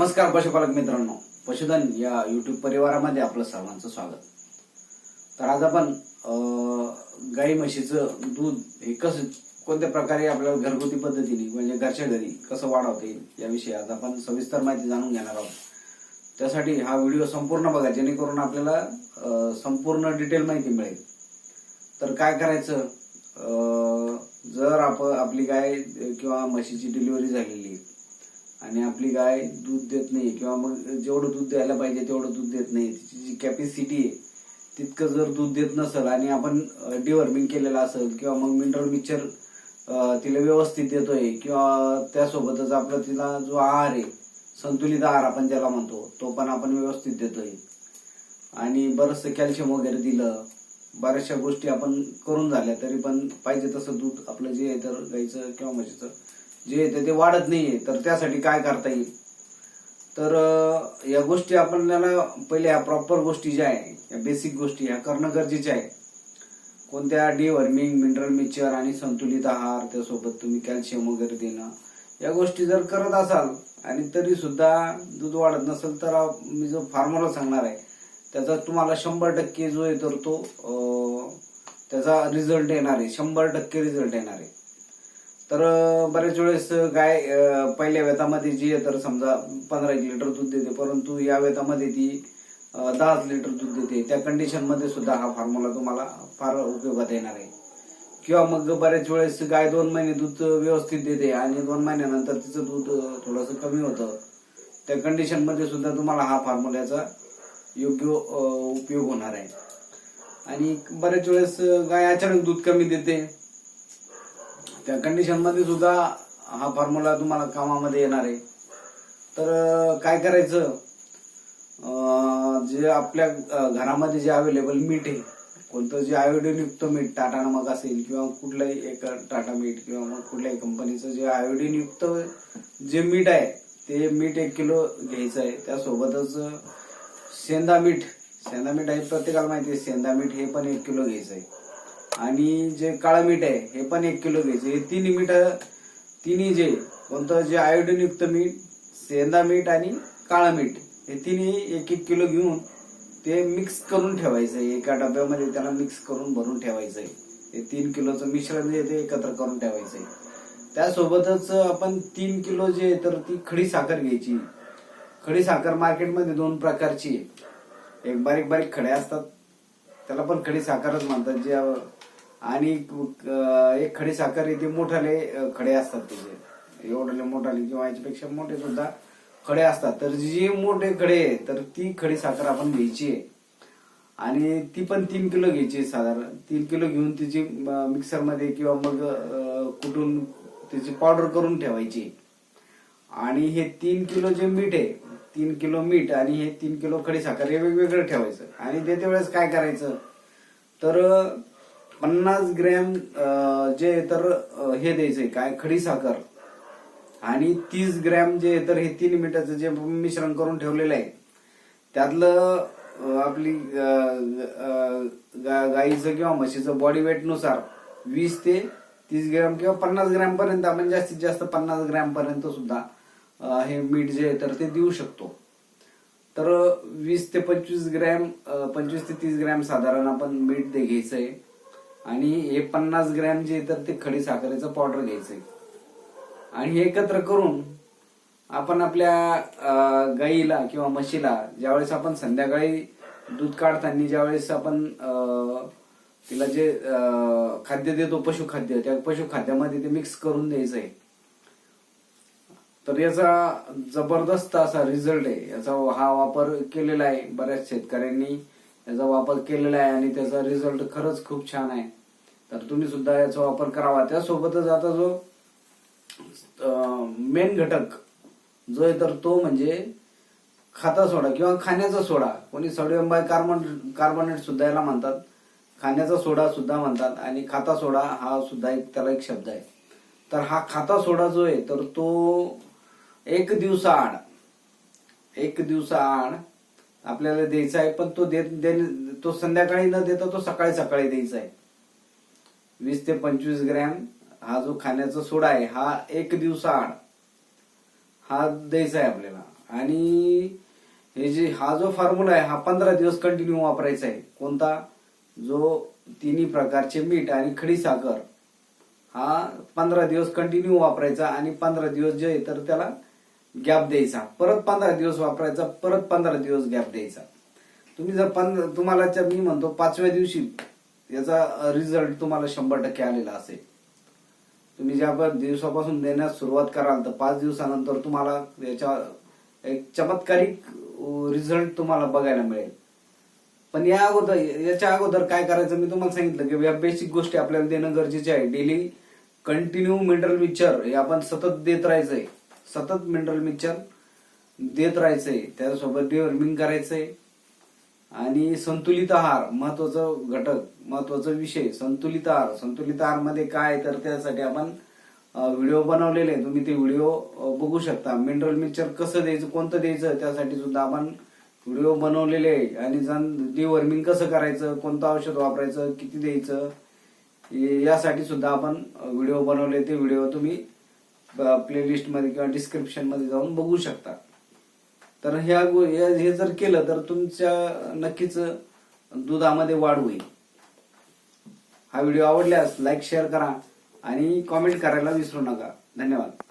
नमस्कार पशुपालक मित्रांनो. पशुधन या युट्यूब परिवारामध्ये आपलं सर्वांचं स्वागत. तर आज आपण गाई म्हशीचं दूध हे कसं कोणत्या प्रकारे आपल्याला घरगुती पद्धतीने म्हणजे घरच्या घरी कसं वाढवता येईल याविषयी आज आपण सविस्तर माहिती जाणून घेणार आहोत. त्यासाठी हा व्हिडिओ संपूर्ण बघा जेणेकरून आपल्याला संपूर्ण डिटेल माहिती मिळेल. तर काय करायचं? जर आपण आपली गाय किंवा म्हशीची डिलिव्हरी झालेली आहे आणि आपली गाय दूध देत नाही किंवा मग जेवढं दूध द्यायला पाहिजे तेवढं दूध देत नाही तिची जी कॅपॅसिटी आहे तितकं जर दूध देत नसेल आणि आपण डिवर्मिंग केलेलं असेल किंवा मग मिनरल मिक्सर तिला व्यवस्थित देतोय किंवा त्यासोबतच आपला तिला जो आहार आहे संतुलित आहार आपण ज्याला म्हणतो तो पण आपण व्यवस्थित देतोय. आणि बरंचसं कॅल्शियम वगैरे दिलं बऱ्याचशा गोष्टी आपण करून झाल्या तरी पण पाहिजे तसं दूध आपलं जे आहे तर गाईचं किंवा म्हशीचं जे येते ते वाढत नाहीये. तर त्यासाठी काय करता येईल? तर या गोष्टी आपल्याला पहिले ह्या प्रॉपर गोष्टी ज्या आहे या बेसिक गोष्टी ह्या करणं गरजेचे आहे. कोणत्या डिवर्मिंग मिनरल मिक्सचर आणि संतुलित आहार त्यासोबत तुम्ही कॅल्शियम वगैरे देणं या गोष्टी जर करत असाल आणि तरी सुद्धा दूध वाढत नसेल तर मी जो फॉर्म्युला सांगणार आहे त्याचा तुम्हाला शंभर टक्के जो आहे तर तो त्याचा रिझल्ट येणार आहे. शंभर टक्के रिझल्ट येणार आहे. तर बऱ्याच वेळेस गाय पहिल्या वेतामध्ये जी आहे तर समजा पंधरा एक लिटर दूध देते परंतु या वेतामध्ये ती दहाच लिटर दूध देते. त्या कंडिशनमध्ये सुद्धा हा फॉर्म्युला तुम्हाला फार उपयोगात येणार आहे. किंवा मग बऱ्याच वेळेस गाय दोन महिने दूध व्यवस्थित देते आणि दोन महिन्यानंतर तिचं दूध थोडस कमी होतं. त्या कंडिशनमध्ये सुद्धा तुम्हाला हा फॉर्म्युल्याचा योग्य उपयोग होणार आहे. आणि बऱ्याच वेळेस गाय अचानक दूध कमी देते. त्या कंडिशनमध्ये सुद्धा हा फॉर्म्युला तुम्हाला कामामध्ये येणार आहे. तर काय करायचं? जे आपल्या घरामध्ये जे अवेलेबल मीठ आहे कोणतं जे आयोडीनयुक्त मीठ टाटा नमक असेल किंवा कुठलंही एक टाटा मीठ किंवा मग कुठल्याही कंपनीचं जे आयोडीनयुक्त जे मीठ आहे ते मीठ एक किलो घ्यायचं आहे. त्यासोबतच सेंदा मीठ सेंदा मीठ आहे प्रत्येकाला माहिती आहे सेंदा मीठ हे पण एक किलो घ्यायचं आहे. आणि जे काळं मीठ आहे हे पण एक किलो घ्यायचं. हे तिन्ही मीठ तिन्ही जे कोणतं जे आयोडीनयुक्त मीठ सेंदा मीठ आणि काळं मीठ हे तिन्ही एक एक किलो घेऊन ते मिक्स करून ठेवायचं. आहे एका डब्यामध्ये त्याला मिक्स करून भरून ठेवायचं. आहे ते तीन किलोचं मिश्रण जे ते एकत्र करून ठेवायचं. आहे त्यासोबतच आपण तीन किलो जे आहे तर ती खडी साखर घ्यायची. खडी साखर मार्केटमध्ये दोन प्रकारची आहे. एक बारीक बारीक खडे असतात त्याला पण खडी साखरच म्हणतात. जे आणि एक खडी साखर येते मोठाले खडे असतात त्याचे एवढले मोठाले किंवा याच्यापेक्षा मोठे सुद्धा खडे असतात. तर जे मोठे खडे आहे तर ती खडी साखर आपण घ्यायची आहे. आणि ती पण तीन किलो घ्यायची आहे साधारण. तीन किलो घेऊन तिची मिक्सरमध्ये किंवा मग कुठून त्याची पावडर करून ठेवायची आणि हे तीन किलो जे मीठ आहे. तीन किलो मीठ आणि हे तीन किलो खडी साखर हे वेगवेगळं ठेवायचं. आणि ते त्यावेळेस काय करायचं? तर पन्नास ग्रॅम जे तर हे द्यायचंय. काय? खडी साखर. आणि तीस ग्रॅम जे आहे तर हे तीन मिठाचं जे मिश्रण करून ठेवलेलं आहे त्यातलं आपली गा- गाईचं किंवा म्हशीचं बॉडी वेटनुसार वीस ते तीस ग्रॅम किंवा पन्नास ग्रॅम पर्यंत आपण जास्तीत जास्त पन्नास ग्रॅम पर्यंत सुद्धा हे मीठ जे आहे तर ते देऊ शकतो. तर वीस ते पंचवीस ग्रॅम पंचवीस ते तीस ग्रॅम साधारण आपण मीठ ते आहे आणि हे पन्नास ग्रॅम जे तर ते खडी साखरेचं पावडर घ्यायचंय. आणि हे एकत्र करून आपण आपल्या गाईला किंवा म्हशीला ज्यावेळेस आपण संध्याकाळी दूध काढताना ज्यावेळेस आपण तिला जे खाद्य देतो पशुखाद्य त्या पशुखाद्यामध्ये ते मिक्स करून द्यायचं आहे तर याचा जबरदस्त असा रिझल्ट आहे. याचा हा वापर केलेला आहे बऱ्याच शेतकऱ्यांनी. याचा वापर केलेला आहे आणि त्याचा रिझल्ट खरंच खूप छान आहे. तर तुम्ही सुद्धा याचा वापर करावा. त्यासोबतच आता जो मेन घटक जो आहे तर तो म्हणजे खाता सोडा किंवा खाण्याचा सोडा. कोणी सोडियम बाय कार्बन कार्बोनेट सुद्धा याला म्हणतात. खाण्याचा सोडा सुद्धा म्हणतात आणि खाता सोडा हा सुद्धा एक त्याला एक शब्द आहे. तर हा खाता सोडा जो आहे तर तो एक दिवसाआड. एक दिवसाआड आपल्याला द्यायचा आहे पण तो देत दे- तो संध्याकाळी न देता तो सकाळी सकाळी द्यायचा आहे. वीस ते पंचवीस ग्रॅम हा जो खाण्याचा सोडा आहे हा एक दिवसाआड हा द्यायचा आहे आपल्याला. आणि हे जे हा जो फॉर्म्युला आहे हा पंधरा दिवस कंटिन्यू वापरायचा आहे. कोणता? जो तिन्ही प्रकारचे मीठ आणि खडी साखर हा पंधरा दिवस कंटिन्यू वापरायचा आणि पंधरा दिवस जे आहे तर त्याला गॅप द्यायचा. परत पंधरा दिवस वापरायचा परत पंधरा दिवस गॅप द्यायचा. तुम्ही जर पंधरा तुम्हाला मी म्हणतो पाचव्या दिवशी याचा रिझल्ट तुम्हाला शंभर टक्के आलेला असेल. तुम्ही ज्या दिवसापासून देण्यास सुरुवात कराल तर पाच दिवसानंतर तुम्हाला याच्या एक चमत्कारिक रिझल्ट तुम्हाला बघायला मिळेल. पण या अगोदर याच्या अगोदर काय करायचं मी तुम्हाला सांगितलं की या बेसिक गोष्टी आपल्याला देणं गरजेचे आहे. डेली कंटिन्यू मिनरल मिक्सचर हे आपण सतत देत राहायचंय. सतत मिनरल मिक्सर देत राहायचंय. त्यासोबत डिवर्मिंग करायचंय. आणि संतुलित आहार महत्वाचं घटक महत्त्वाचा विषय संतुलित आहार. संतुलित आहारमध्ये काय तर त्यासाठी आपण व्हिडिओ बनवलेले आहे. तुम्ही ते व्हिडिओ बघू शकता. मिनरल मिक्सर कसं द्यायचं कोणतं द्यायचं त्यासाठी सुद्धा आपण व्हिडिओ बनवलेले आहे. आणि डिवर्मिंग कसं करायचं कोणतं औषध वापरायचं किती द्यायचं यासाठी सुद्धा आपण व्हिडिओ बनवले. ते व्हिडिओ तुम्ही प्लेलिस्टमध्ये किंवा डिस्क्रिप्शनमध्ये जाऊन बघू शकता. तर ह्या हे हे जर केलं तर तुमच्या नक्कीच दुधामध्ये वाढ होईल. हा व्हिडिओ आवडल्यास लाईक शेअर करा आणि कॉमेंट करायला विसरू नका. धन्यवाद.